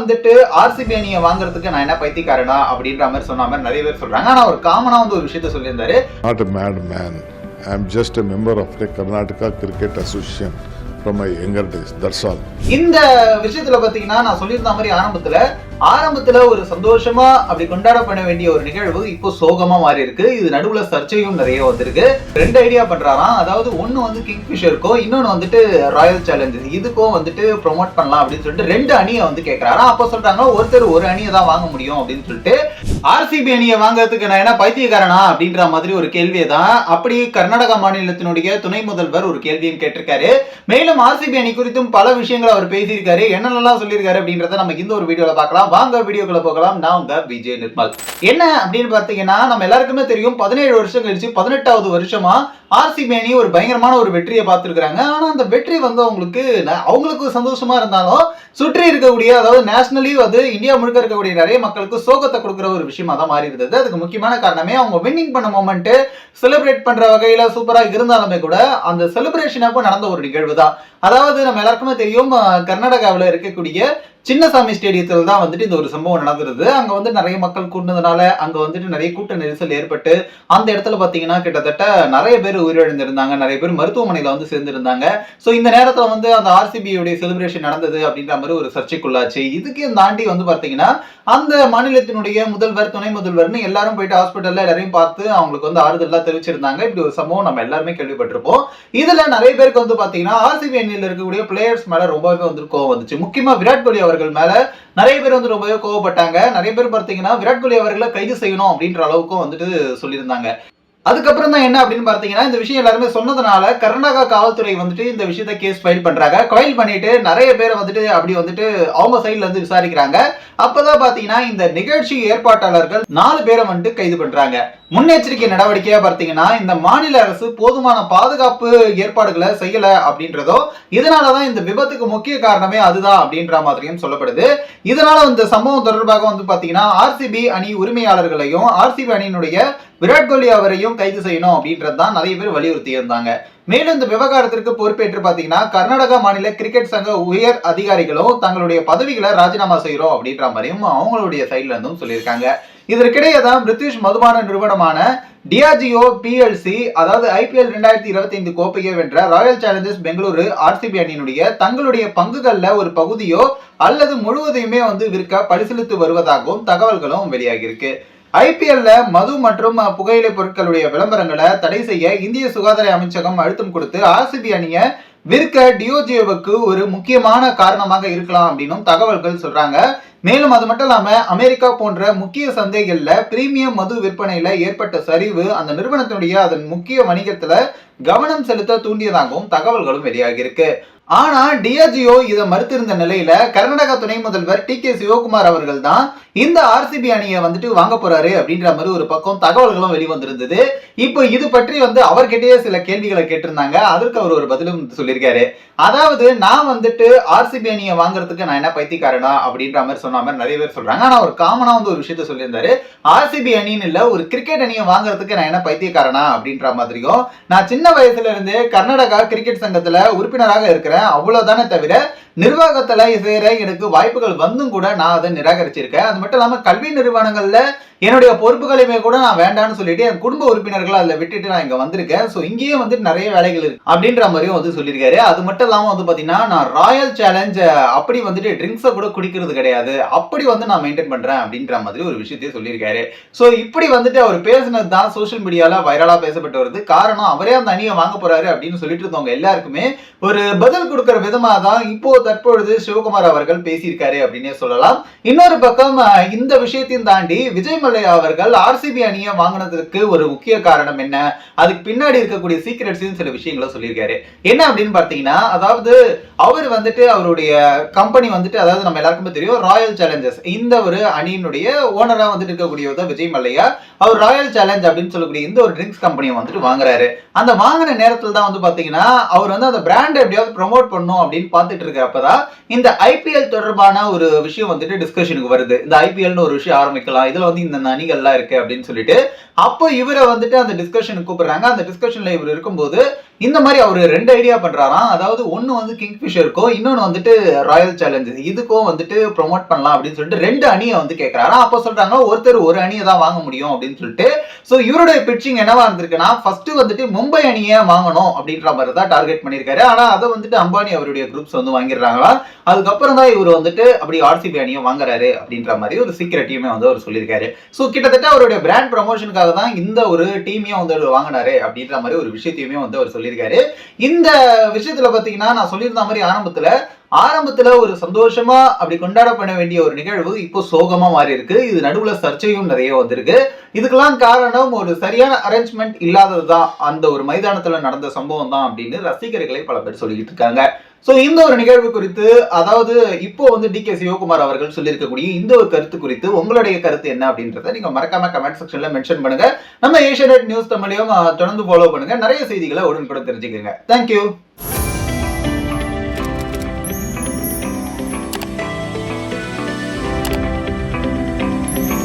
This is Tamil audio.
வந்துட்டு ஆர்சிபி அணியை வாங்குறதுக்கு நான் என்ன பைத்தியக்காரனா அப்படின்ற மாதிரி சொன்ன மாதிரி நிறைய பேர் சொல்றாங்க ஆனா அவர் காமனா வந்து ஒரு விஷயத்த சொல்லியிருந்தாரு not a madman. I'm just a member of the Karnataka Cricket Association from my younger days. That's all. இந்த விஷயத்துல பாத்தீங்கன்னா நான் சொல்லியிருந்த மாதிரி ஆரம்பத்துல ஆரம்பத்துல ஒரு சந்தோஷமா அப்படி கொண்டாடப்பட வேண்டிய ஒரு நிகழ்வு இப்போ சோகமா மாறி இருக்கு. இது நடுவுல சர்ச்சையும் நிறைய வந்திருக்கு. ரெண்டு ஐடியா பண்றாராம். அதாவது ஒன்னு வந்து கிங்ஃபிஷருக்கும் இன்னொன்னு வந்துட்டு ராயல் சேலஞ்சர்ஸ் இதுக்கும் வந்துட்டு ப்ரொமோட் பண்ணலாம் அப்படின்னு சொல்லிட்டு ரெண்டு அணியை வந்து கேட்கறாராம் அப்ப சொல்றாங்க ஒருத்தர் ஒரு அணியை தான் வாங்க முடியும் அப்படின்னு சொல்லிட்டு ஆர்சிபி அணியை வாங்குறதுக்கு நான் என்ன பைத்தியக்காரனா அப்படின்ற மாதிரி ஒரு கேள்வியை தான் அப்படி கர்நாடகா மாநிலத்தினுடைய துணை முதல்வர் ஒரு கேள்வியும் கேட்டிருக்காரு. மேலும் ஆர்சிபி அணி குறித்தும் பல விஷயங்களை அவர் பேசியிருக்காரு. என்னென்னலாம் சொல்லியிருக்காரு அப்படின்றத நம்ம இந்த ஒரு வீடியோவில் பார்க்கலாம். வாங்க வீடியோக்குள்ள போகலாம். நான் உங்க விஜய் நிர்மல். என்ன அப்படின்னு பார்த்தீங்கன்னா நம்ம எல்லாருக்குமே தெரியும் பதினேழு வருஷம் கழிச்சு பதினெட்டாவது வருஷமா ஆர்சிபி அணி ஒரு பயங்கரமான ஒரு வெற்றியை பார்த்துருக்காங்க ஆனா அந்த வெற்றி வந்து அவங்களுக்கு அவங்களுக்கு சந்தோஷமா இருந்தாலும் சுற்றி இருக்கக்கூடிய அதாவது நேஷனலி வந்து இந்தியா முழுக்க இருக்கக்கூடிய நிறைய மக்களுக்கு சோகத்தை கொடுக்குற ஒரு விஷயமா தான் மாறி இருந்தது. அதுக்கு முக்கியமான காரணமே அவங்க வின்னிங் பண்ண மொமெண்ட் செலிப்ரேட் பண்ற வகையில சூப்பரா இருந்தாலுமே கூட அந்த செலிப்ரேஷன் அப்போ நடந்த ஒரு நிகழ்வு தான் அதாவது நம்ம எல்லாருக்குமே தெரியும் கர்நாடகாவில் இருக்கக்கூடிய சின்னசாமி ஸ்டேடியத்தில் தான் வந்துட்டு இந்த ஒரு சம்பவம் நடந்துருது அங்கே வந்து நிறைய மக்கள் கூட்டினதுனால அங்கே வந்துட்டு நிறைய கூட்ட நெரிசல் ஏற்பட்டு அந்த இடத்துல பார்த்தீங்கன்னா கிட்டத்தட்ட நிறைய பேர் உயிரிழந்திருந்தாங்க. நிறைய பேர் மருத்துவமனையில் வந்து சேர்ந்திருந்தாங்க. ஸோ இந்த நேரத்தில் வந்து அந்த ஆர்சிபியுடைய செலிப்ரேஷன் நடந்தது அப்படின்ற மாதிரி ஒரு சர்ச்சைக்குள்ளாச்சு. இதுக்கு தாண்டி வந்து பார்த்தீங்கன்னா அந்த மாநிலத்தினுடைய முதல்வர் துணை முதல்வர்னு எல்லாரும் போயிட்டு ஹாஸ்பிட்டலில் எல்லாரையும் பார்த்து அவங்களுக்கு வந்து ஆறுதலாக தெரிவிச்சிருந்தாங்க. இப்படி ஒரு சம்பவம் நம்ம எல்லாருமே கேள்விப்பட்டிருப்போம். இதில் நிறைய பேருக்கு வந்து பார்த்தீங்கன்னா ஆர்சிபி அணியில் இருக்கக்கூடிய பிளேயர்ஸ் மேலே ரொம்பவே வந்து கோவம் வந்துச்சு. முக்கியமாக விராட் கோலி அவர்கள் மேல நிறைய பேர் வந்து ரொம்பவே கோவப்பட்டாங்க. நிறைய பேர் பார்த்தீங்கன்னா விராட் கோலி அவர்களை கைது செய்யணும் அப்படின்ற அளவுக்கும் வந்துட்டு சொல்லியிருந்தாங்க. அதுக்கப்புறம் தான் என்ன அப்படின்னு பார்த்தீங்கன்னா இந்த விஷயம் எல்லாருமே சொன்னதுனால கர்நாடகா காவல்துறை வந்துட்டு இந்த விஷயத்த கேஸ் ஃபைல் பண்றாங்க. ஃபைல் பண்ணிட்டு நிறைய பேரை வந்துட்டு அப்படி வந்துட்டு அவங்க சைட்ல இருந்து விசாரிக்கிறாங்க. அப்பதான் பாத்தீங்கன்னா இந்த நிகழ்ச்சி ஏற்பாட்டாளர்கள் நாலு பேரை வந்துட்டு கைது பண்றாங்க. முன்னெச்சரிக்கை நடவடிக்கையா பார்த்தீங்கன்னா இந்த மாநில அரசு போதுமான பாதுகாப்பு ஏற்பாடுகளை செய்யல அப்படின்றதோ இதனாலதான் இந்த விபத்துக்கு முக்கிய காரணமே அதுதான் அப்படின்ற மாதிரியும் சொல்லப்படுது. இதனால இந்த சம்பவம் தொடர்பாக வந்து பாத்தீங்கன்னா ஆர்சிபி அணி உரிமையாளர்களையும் ஆர்சிபி அணியினுடைய விராட் கோலி அவரையும் கைது செய்யணும் அப்படின்றது தான் நிறைய பேர் வலியுறுத்தி இருந்தாங்க. மேலும் இந்த விவகாரத்திற்கு பொறுப்பேற்று பார்த்தீங்கன்னா கர்நாடகா மாநில கிரிக்கெட் சங்க உயர் அதிகாரிகளும் தங்களுடைய பதவிகளை ராஜினாமா செய்யறோம் அப்படின்ற மாதிரியும் அவங்களுடைய சைட்ல இருந்தும் சொல்லியிருக்காங்க. இதற்கிடையே தான் பிரிட்டிஷ் மதுபான நிறுவனமான டிஆர்ஜிஓ பிஎல்சி அதாவது ஐபிஎல் ரெண்டாயிரத்தி இருபத்தி ஐந்து கோப்பையை வென்ற ராயல் சேலஞ்சர்ஸ் பெங்களூரு ஆர்சிபி அணியினுடைய தங்களுடைய பங்குகளில் ஒரு பகுதியோ அல்லது முழுவதையுமே வந்து விற்க பரிசீலித்து வருவதாகவும் தகவல்களும் வெளியாகியிருக்கு. ஐபிஎல்ல மது மற்றும் புகையிலை பொருட்களுடைய விளம்பரங்களை தடை செய்ய இந்திய சுகாதார அமைச்சகம் அழுத்தம் கொடுத்து ஆர்சிபி அணியை விற்க டியோஜியோவுக்கு ஒரு முக்கியமான காரணமாக இருக்கலாம் அப்படின்னும் தகவல்கள் சொல்றாங்க. மேலும் அது மட்டும் இல்லாம அமெரிக்கா போன்ற முக்கிய சந்தைகள்ல பிரீமியம் மது விற்பனையில ஏற்பட்ட சரிவு அந்த நிறுவனத்தினுடைய அதன் முக்கிய வணிகத்துல கவனம் செலுத்த தூண்டியதாகவும் தகவல்களும் வெளியாகியிருக்கு ஆனா டிஆர்ஜிஓ இதை மறுத்திருந்த நிலையில கர்நாடகா துணை முதல்வர் டி கே சிவகுமார் அவர்கள் தான் இந்த ஆர்சிபி அணியை வந்துட்டு வாங்க போறாரு அப்படின்ற மாதிரி ஒரு பக்கம் தகவல்களும் வெளிவந்திருந்தது. இப்போ இது பற்றி வந்து அவர்கிட்டயே சில கேள்விகளை கேட்டிருந்தாங்க. அதற்கு அவர் ஒரு பதிலும் சொல்லியிருக்காரு. அதாவது நான் வந்துட்டு ஆர்சிபி அணியை வாங்குறதுக்கு நான் என்ன பைத்தியக்காரனா அப்படின்ற மாதிரி சொன்ன மாதிரி நிறைய பேர் சொல்றாங்க. ஆனா அவர் காமனா வந்து ஒரு விஷயத்த சொல்லியிருந்தாரு. ஆர்சிபி அணின்னு இல்ல ஒரு கிரிக்கெட் அணியை வாங்குறதுக்கு நான் என்ன பைத்தியக்காரனா அப்படின்ற மாதிரியும் நான் சின்ன வயசுல இருந்து கர்நாடகா கிரிக்கெட் சங்கத்துல உறுப்பினராக இருக்கிறேன். அவ்வளவுதானே தவிர நிர்வாகத்துல சேர எனக்கு வாய்ப்புகள் வந்தும் கூட நான் அதை நிராகரிச்சிருக்கேன். அது மட்டும் இல்லாம கல்வி நிறுவனங்கள்ல என்னுடைய பொறுப்புகளையுமே கூட நான் வேண்டாம்னு சொல்லிட்டு என் குடும்ப உறுப்பினர்களை அதில் விட்டுட்டு நான் இங்க வந்திருக்கேன். ஸோ இங்கேயே வந்துட்டு நிறைய வேலைகள் இருக்கு. அப்படின்ற மாதிரியும் வந்து சொல்லியிருக்காரு. அது மட்டும் இல்லாம வந்து பாத்தீங்கன்னா நான் ராயல் சேலஞ்ச் அப்படி வந்துட்டு ட்ரிங்க்ஸை கூட குடிக்கிறது கிடையாது. அப்படி வந்து நான் மெயின்டைன் பண்றேன் அப்படின்ற மாதிரி ஒரு விஷயத்தையும் சொல்லியிருக்காரு. ஸோ இப்படி வந்துட்டு அவர் பேசினது தான் சோஷியல் மீடியால வைரலா பேசப்பட்டு வருது. காரணம் அவரே அந்த அணியை வாங்க போறாரு அப்படின்னு சொல்லிட்டு இருந்தவங்க எல்லாருக்குமே ஒரு பதில் கொடுக்குற விதமா தான் இப்போ தற்பொழுது சிவகுமார் அவர்கள் பேசியிருக்காரு அப்படின்னே சொல்லலாம். இன்னொரு பக்கம் இந்த விஷயத்தையும் தாண்டி விஜய் மல்லையா அவர்கள் ஆர்சிபி அணியை வாங்கினதற்கு ஒரு முக்கிய காரணம் என்ன? அதுக்கு பின்னாடி இருக்கக்கூடிய சீக்ரெட்ஸையும் சில விஷயங்களை சொல்லியிருக்காரு. என்ன அப்படின்னு பார்த்தீங்கன்னா அதாவது அவர் வந்துட்டு அவருடைய கம்பெனி வந்துட்டு அதாவது நம்ம எல்லாருக்குமே தெரியும் ராயல் சேலஞ்சர்ஸ் இந்த ஒரு அணியினுடைய ஓனரா வந்துட்டு இருக்கக்கூடியவர் தான் விஜய் மல்லையா? அவர் ராயல் சேலஞ்ச் அப்படின்னு சொல்லக்கூடிய இந்த ஒரு ட்ரிங்க்ஸ் கம்பெனியை வந்துட்டு வாங்குறாரு. அந்த வாங்கின நேரத்தில் தான் வந்து பார்த்தீங்கன்னா அவர் வந்து அந்த பிராண்ட் எப்படியாவது ப்ரொமோட் பண்ணும் அப்படின்னு பார்த்துட்டு இருக்கப்பதான் இந்த ஐபிஎல் தொடர்பான ஒரு விஷயம் வந்துட்டு டிஸ்கஷனுக்கு வருது. இந்த ஐபிஎல்னு ஒரு விஷயம் ஆரம்பிக்கலாம். இதுல வந்து இந்த அணிகள்லாம் இருக்கு அப்படின்னு சொல்லிட்டு. அப்போ இவரை வந்துட்டு அந்த டிஸ்கஷனுக்கு கூப்பிடுறாங்க. அந்த டிஸ்கஷன்ல இவர் இருக்கும்போது இந்த மாதிரி அவர் ரெண்டு ஐடியா பண்றாராம். அதாவது ஒன்று வந்து கிங்ஃபிஷருக்கும் இன்னொன்று வந்துட்டு ராயல் சேலஞ்சர்ஸ் இதுக்கும் வந்துட்டு ப்ரொமோட் பண்ணலாம் அப்படின்னு சொல்லிட்டு ரெண்டு அணியை வந்து கேட்கறாராம் அப்போ சொல்றாங்க ஒருத்தர் ஒரு அணியை தான் வாங்க முடியும் அப்படின்னு சொல்லிட்டு. ஸோ இவருடைய பிட்சிங் என்னவா இருந்திருக்குன்னா ஃபர்ஸ்ட் வந்துட்டு மும்பை அணியை வாங்கணும் அப்படின்ற மாதிரி தான் டார்கெட் பண்ணியிருக்காரு. ஆனால் அதை வந்துட்டு அம்பானி அவருடைய குரூப்ஸ் வந்து வாங்கிடுறாங்களா? அதுக்கப்புறம் தான் இவர் வந்துட்டு அப்படி ஆர்சிபி அணியை வாங்குறாரு அப்படின்ற மாதிரி ஒரு சீக்கிரட்டையுமே வந்து அவர் சொல்லியிருக்காரு. ஸோ கிட்டத்தட்ட அவருடைய பிராண்ட் ப்ரமோஷனுக்காக தான் இந்த ஒரு டீமையும் வந்து அவர் வாங்கினாரு அப்படின்ற மாதிரி ஒரு விஷயத்தையுமே வந்து அவர் சொல்லி சொல்லியிருக்காரு. இந்த விஷயத்துல பாத்தீங்கன்னா நான் சொல்லியிருந்த மாதிரி ஆரம்பத்துல ஆரம்பத்துல ஒரு சந்தோஷமா அப்படி கொண்டாட பண்ண வேண்டிய ஒரு நிகழ்வு இப்போ சோகமா மாறி இருக்கு. இது நடுவுல சர்ச்சையும் நிறைய வந்திருக்கு. இதுக்கெல்லாம் காரணம் ஒரு சரியான அரேஞ்ச்மெண்ட் இல்லாததுதான். அந்த ஒரு மைதானத்துல நடந்த சம்பவம் தான் அப்படின்னு ரசிகர்களை பல பேர் சொல்லிக்கிட்டு இருக்காங்க. சோ இந்த ஒரு நிகழ்வு குறித்து அதாவது இப்போ வந்து டி கே சிவகுமார் அவர்கள் சொல்லியிருக்கக்கூடிய இந்த ஒரு கருத்து குறித்து உங்களுடைய கருத்து என்ன அப்படின்றத நீங்க மறக்காம கமெண்ட் செக்ஷன்ல மென்ஷன் பண்ணுங்க. நம்ம ஏஷியநெட் நியூஸ் தமிழையும் தொடர்ந்து ஃபாலோ பண்ணுங்க. நிறைய செய்திகளை உடனுக்குடன் தெரிஞ்சுக்கோங்க தேங்க்யூ